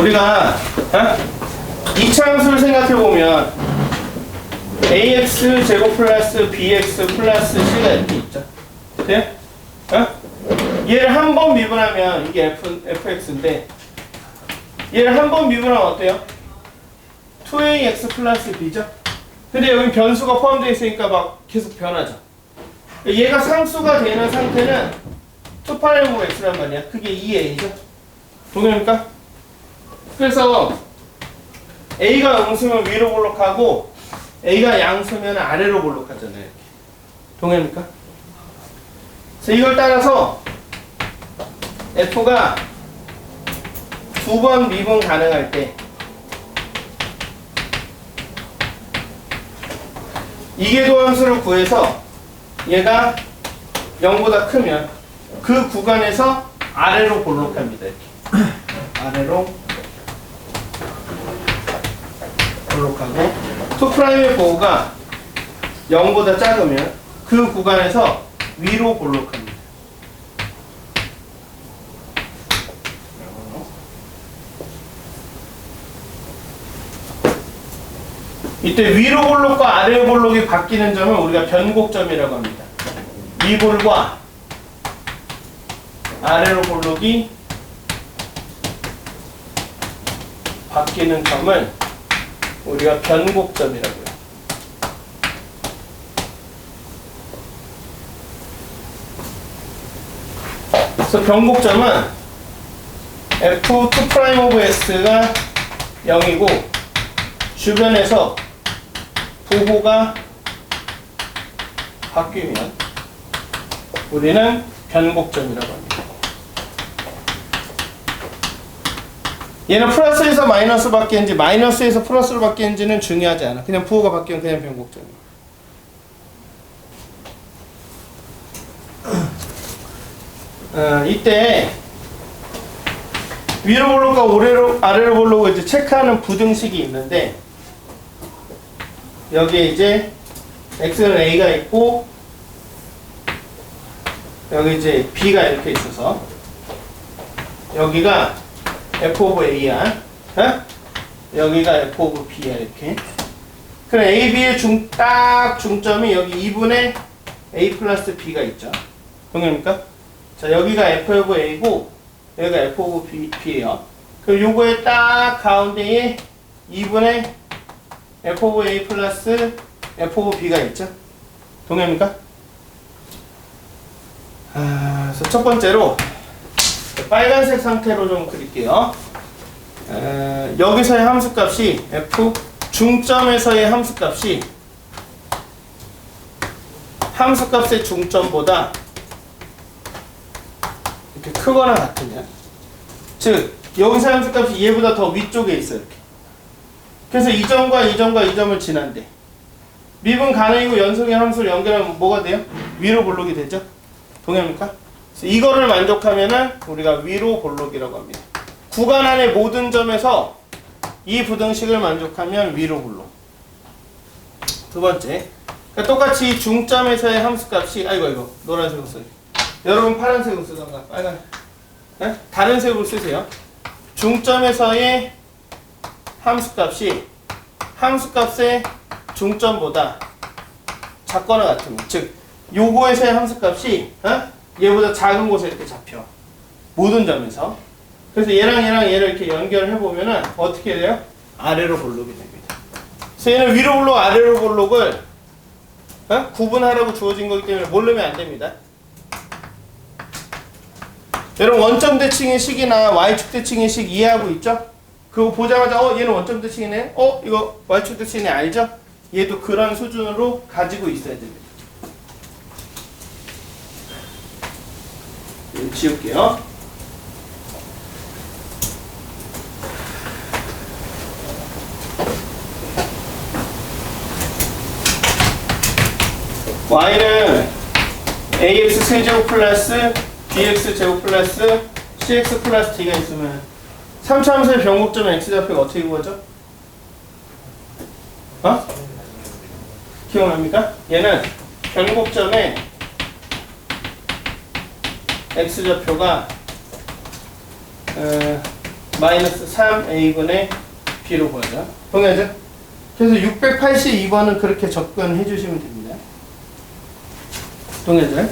우리가 어? 이차함수를 생각해 보면 ax 제곱 플러스 bx 플러스 c가 이렇게 있죠. 네? 어? 얘를 한 번 미분하면 이게 f fx인데 얘를 한 번 미분하면 어때요? 2ax 플러스 b죠. 근데 여기 변수가 포함되어 있으니까 막 계속 변하죠. 얘가 상수가 되는 상태는 2파이브 x란 말이야. 그게 2a죠. 동일합니까? 그래서 a가 음수면 위로 볼록하고 a가 양수면 아래로 볼록하잖아요. 이렇게. 동일합니까? 그래서 이걸 따라서 f가 두 번 미분 가능할 때 이계도 함수를 구해서 얘가 0보다 크면 그 구간에서 아래로 볼록합니다. 이렇게. 아래로 볼록하고 투 프라임의 보호가 0보다 작으면 그 구간에서 위로 볼록합니다. 이때 위로 볼록과 아래 볼록이 바뀌는 점을 우리가 변곡점이라고 합니다. 위볼과 아래로 볼록이 바뀌는 점을 우리가 변곡점이라고요. 그래서 변곡점은 f2' of s가 0이고 주변에서 부호가 바뀌면 우리는 변곡점이라고 합니다. 얘는 플러스에서 마이너스 바뀌는지 마이너스에서 플러스로 바뀌는지는 중요하지 않아. 그냥 부호가 바뀌면 그냥 변곡점이야. 어, 이때 위로 볼록과 아래로, 아래로 볼록을 이제 체크하는 부등식이 있는데 여기에 이제 x는 a가 있고 여기 이제 b가 이렇게 있어서 여기가 f 오브 a야 어? 여기가 f 오브 b야 이렇게 그럼 a, b의 중, 딱 중점이 여기 2분의 a 플러스 b가 있죠 동일합니까? 자 여기가 f 오브 a고 여기가 f 오브 b, b예요 그럼 요거의 딱 가운데에 2분의 f 오브 a 플러스 f 오브 b가 있죠 동일합니까? 아, 그래서 첫 번째로 빨간색 상태로 좀 그릴게요. 에, 여기서의 함수값이 f 중점에서의 함수값이 함수값의 중점보다 이렇게 크거나 같으면 즉 여기서 함수값이 얘보다 더 위쪽에 있어 이렇게 그래서 이 점과 이 점과 이 점을 지난대 미분 가능이고 연속의 함수를 연결하면 뭐가 돼요? 위로 볼록이 되죠? 동의합니까? 이거를 만족하면은 우리가 위로 볼록이라고 합니다. 구간 안의 모든 점에서 이 부등식을 만족하면 위로 볼록. 두 번째. 그러니까 똑같이 중점에서의 함수값이 아이고 이거 노란색으로 써요. 여러분 파란색으로 쓰던가 빨간 네? 다른 색으로 쓰세요. 중점에서의 함수값이 함수값의 중점보다 작거나 같으면 즉 요거에서의 함수값이 어? 얘보다 작은 곳에 이렇게 잡혀 모든 점에서 그래서 얘랑 얘랑 얘를 이렇게 연결해 보면은 어떻게 돼요? 아래로 볼록이 됩니다. 그래서 얘는 위로 볼록 아래로 볼록을 어? 구분하라고 주어진 거기 때문에 모르면 안 됩니다. 여러분 원점 대칭의 식이나 y축 대칭의 식 이해하고 있죠? 그거 보자마자 어 얘는 원점 대칭이네. 어 이거 y축 대칭이네 알죠? 얘도 그런 수준으로 가지고 있어야 됩니다. 이거 지울게요. y는 ax 세제곱 플러스 bx 제곱 플러스 cx 플러스 t가 있으면 3차 함수의 변곡점의 x좌표가 어떻게 구하죠? 어? 기억납니까? 얘는 변곡점의 x좌표가 어, 마이너스 3a분의 b로 보여져. 동의하죠? 그래서 682번은 그렇게 접근해 주시면 됩니다. 동의하죠?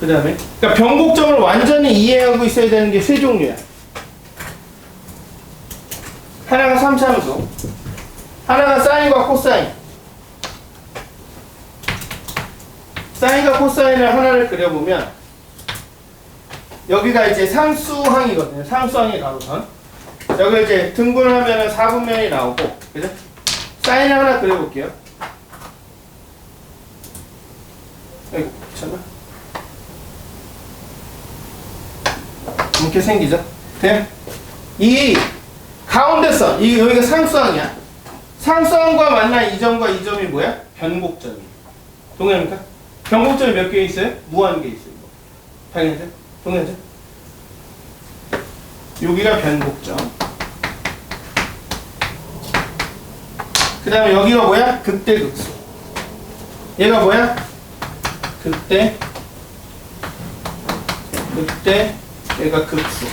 그 다음에 그러니까 변곡점을 완전히 이해하고 있어야 되는 게 세 종류야. 하나가 3차함수, 하나가 사인과 코사인. 사인과 코사인을 하나를 그려보면 여기가 이제 상수항이거든요. 상수항의 가로선. 여기 이제 등분을 하면은 4분면이 나오고, 그죠? 사인을 하나 그려볼게요. 아이고, 잠깐. 이렇게 생기죠? 돼요? 이 가운데 선, 이 여기가 상수항이야. 상수항과 만난 이 점과 이 점이 뭐야? 변곡점이. 동의합니까? 변곡점이 몇 개 있어요? 무한 개 있어요. 당연하죠? 동의하죠? 여기가 변곡점. 그 다음에 여기가 뭐야? 극대극소. 얘가 뭐야? 극대, 극대, 얘가 극소.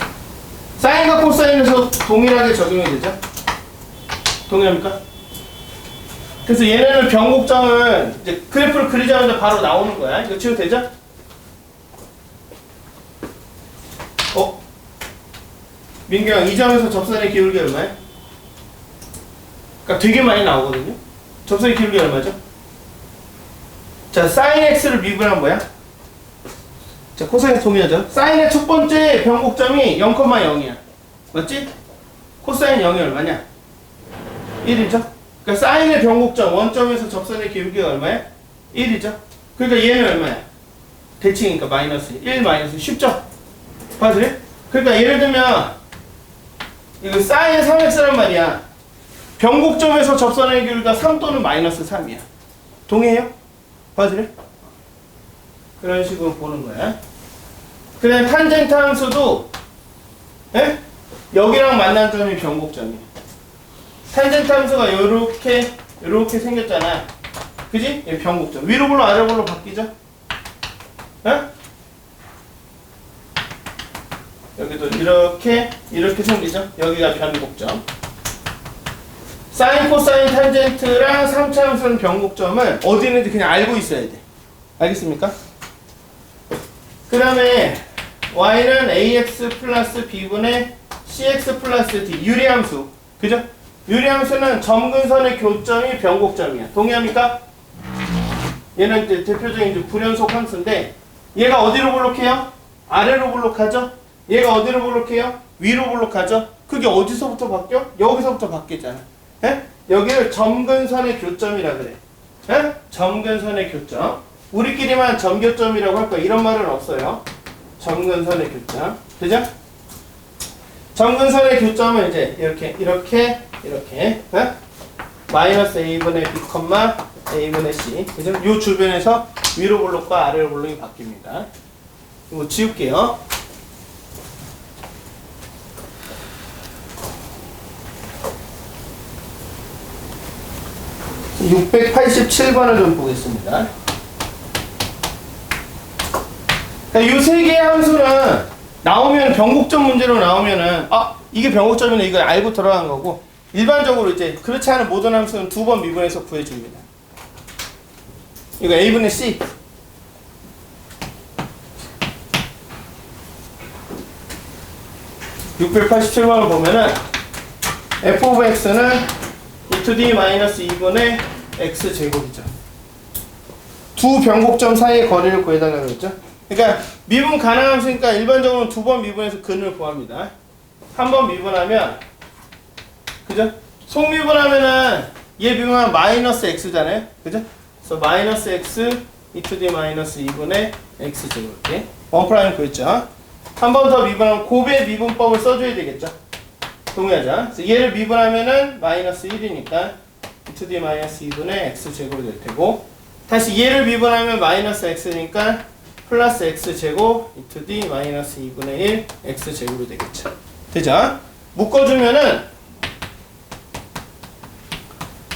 사인과 코사인에서 동일하게 적용이 되죠? 동일합니까? 그래서 얘네는 변곡점은 이제 그래프를 그리자마자 바로 나오는 거야. 이거 치우 되죠? 어? 민규 형, 이 점에서 접선의 기울기 얼마야? 그러니까 되게 많이 나오거든요. 접선의 기울기 얼마죠? 자, 사인 x를 미분한 뭐야? 자, 코사인 동의하죠? 사인의 첫 번째 변곡점이 0,0이야. 맞지? 코사인 0이 얼마냐? 1이죠? 그러니까 사인의 변곡점, 원점에서 접선의 기울기가 얼마야? 1이죠? 그러니까 얘는 얼마야? 대칭이니까 마이너스 1 마이너스 쉽죠? 봐주래? 그러니까 예를 들면 이거 사인 3x란 말이야. 변곡점에서 접선의 기울기가 3 또는 마이너스 3이야. 동의해요? 봐주래? 그런 식으로 보는 거야. 그 다음에 탄젠트 함수도 예? 여기랑 만난 점이 변곡점이야. 탄젠트 함수가 요렇게 요렇게 생겼잖아. 그지? 얘 변곡점. 위로 불로 아래 불로 바뀌죠? 예? 여기도 이렇게 이렇게 생기죠? 여기가 변곡점. 사인, 코사인, 탄젠트랑 3차 함수는 변곡점을 어디 있는지 그냥 알고 있어야 돼. 알겠습니까? 그 다음에 y는 ax 플러스 b분의 cx 플러스 d 유리함수 그죠? 유리함수는 점근선의 교점이 변곡점이야 동의합니까? 얘는 이제 대표적인 이제 불연속 함수인데 얘가 어디로 볼록해요? 아래로 볼록하죠? 얘가 어디로 볼록해요? 위로 볼록하죠? 그게 어디서부터 바뀌어? 여기서부터 바뀌잖아 에? 여기를 점근선의 교점이라 그래 에? 점근선의 교점 우리끼리만 점교점이라고 할 거야. 이런 말은 없어요. 점근선의 교점. 그죠? 점근선의 교점은 이제 이렇게, 이렇게, 이렇게. 어? 마이너스 a분의 b, a분의 c. 그죠? 요 주변에서 위로 볼록과 아래로 볼록이 바뀝니다. 이거 지울게요. (687번을) 좀 보겠습니다. 그러니까 이세 개의 함수는 나오면 변곡점 문제로 나오면은 아 이게 변곡점이네 이거 알고 들어간 거고 일반적으로 이제 그렇지 않은 모든 함수는 두 번 미분해서 구해줍니다. 이거 a분의 c. (687번을) 보면은 f of x는 2d 2분의 x 제곱이죠. 두 변곡점 사이의 거리를 구해달라고 했죠. 그러니까 미분 가능함수니까 일반적으로 두 번 미분해서 근을 구합니다. 한 번 미분하면 그죠? 속미분하면은 얘 미분하면 마이너스 x잖아요. 그죠? 그래서 마이너스 x e to the 마이너스 2분의 x 제곱 이렇게 원 프라임 구했죠. 한 번 더 미분하면 곱의 미분법을 써줘야 되겠죠. 동의하자. 그래서 얘를 미분하면은 마이너스 1이니까 e to the 마이너스 2분의 x 제곱이 될 테고 다시 얘를 미분하면 마이너스 x니까 플러스 x 제곱 e to d 마이너스 2분의 1 x 제곱이 되겠죠. 되죠? 묶어주면은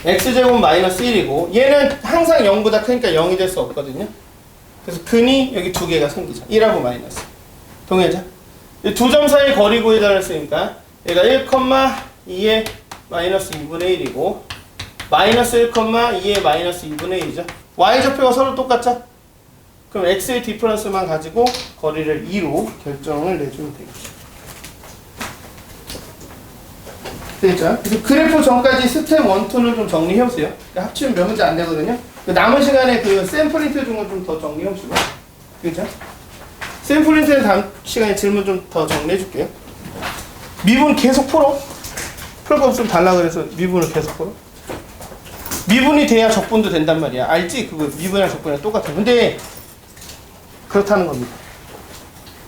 x 제곱 마이너스 1이고 얘는 항상 0보다 크니까 0이 될 수 없거든요. 그래서 근이 여기 두 개가 생기죠. 1하고 마이너스. 동해자. 두 점 사이 거리 구해달라 했으니까 얘가 1,2의 마이너스 2분의 1이고 마이너스 1,2의 마이너스 2분의 1이죠. y좌표가 서로 똑같죠? 그럼 x의 디퍼런스만 가지고 거리를 2로 결정을 내주면 되겠죠. 되겠죠? 그래서 그래프 전까지 스텝 1, 2는 좀 정리해보세요. 그러니까 합치면 몇 문제 안 되거든요. 그 남은 시간에 그 샘플링트 중은 좀더 정리해보시고. 그죠? 샘플링트는 다음 시간에 질문 좀 더 정리해줄게요. 미분 계속 풀어. 풀거 없으면 달라 그래서 미분을 계속 풀어. 미분이 돼야 적분도 된단 말이야. 알지? 그거 미분이랑 적분이랑 똑같아. 근데 그렇다는 겁니다.